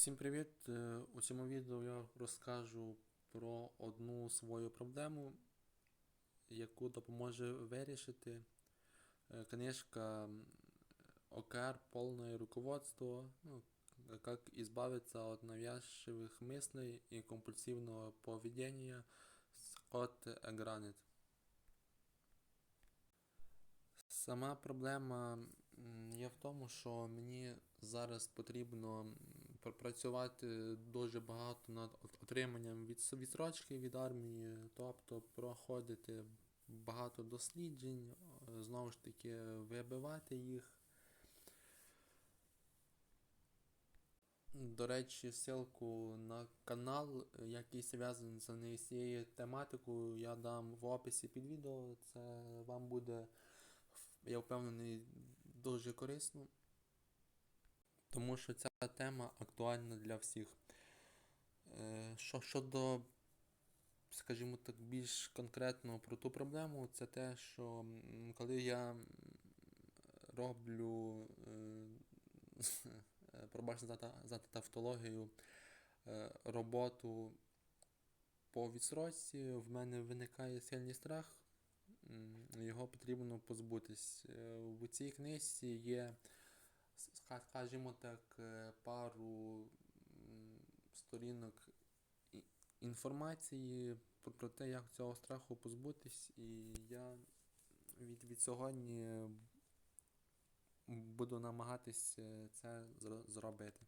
Всім привіт! Е, У цьому відео я розкажу про одну свою проблему, яку допоможе вирішити е, книжка ОКР Полное руководство, ну, как избавиться от навязчивых мыслей и компульсивного поведения Скотт Гранет. Сама проблема є в тому, що мені зараз потрібно м, пропрацювати дуже багато над отриманням від відсрочки від армії, тобто проходити багато досліджень, е, знову ж таки вибивати їх. До речі, ссылку на канал, який зв'язаний з цією тематикою, я дам в описі під відео. Це вам буде, я впевнений, дуже корисно. Тому що ця тема актуальна для всіх. Е, Що щодо, скажімо так, більш конкретно про ту проблему, це те, що коли я роблю, е, пробачте за, та- тавтологію, е, роботу по відсрочці, в мене виникає сильний страх, його потрібно позбутись. В цій книжці є, ска- скажімо так, е, пару сторінок інформації про, про те, як цього страху позбутись, і я від, від сьогодні буду намагатись е, це зробити.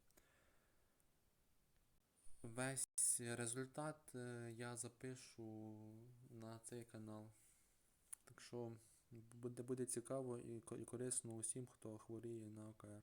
Весь результат е, я запишу на цей канал. Так що буде, буде цікаво і корисно усім, хто хворіє на ОКР.